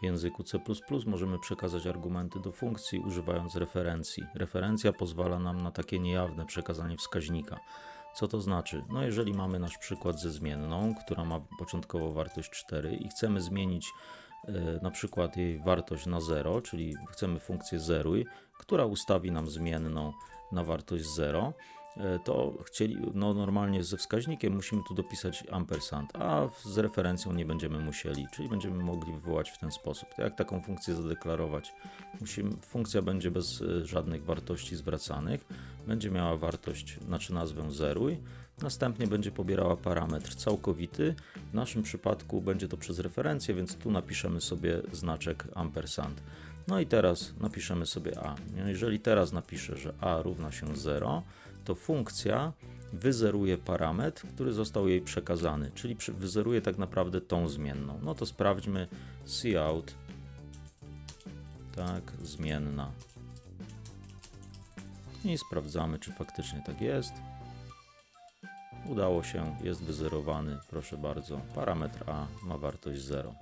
W języku C możemy przekazać argumenty do funkcji używając referencji. Referencja pozwala nam na takie niejawne przekazanie wskaźnika. Co to znaczy? No jeżeli mamy nasz przykład ze zmienną, która ma początkowo wartość 4 i chcemy zmienić e, na przykład jej wartość na 0, czyli chcemy funkcję zeruj, która ustawi nam zmienną na wartość 0, e, to chcieli, no normalnie ze wskaźnikiem musimy tu dopisać ampersand, a z referencją nie będziemy musieli, czyli będziemy mogli wywołać w ten sposób. Jak taką funkcję zadeklarować? Musimy, funkcja będzie bez e, żadnych wartości zwracanych, będzie miała wartość, znaczy nazwę zeruj, następnie będzie pobierała parametr całkowity, w naszym przypadku będzie to przez referencję, więc tu napiszemy sobie znaczek ampersand. No i teraz napiszemy sobie a. No, Jeżeli teraz napiszę, że a równa się 0, to funkcja wyzeruje parametr, który został jej przekazany, czyli wyzeruje tak naprawdę tą zmienną. No to sprawdźmy cout, tak, zmienna. I sprawdzamy, czy faktycznie tak jest. Udało się, jest wyzerowany, proszę bardzo. Parametr a ma wartość 0.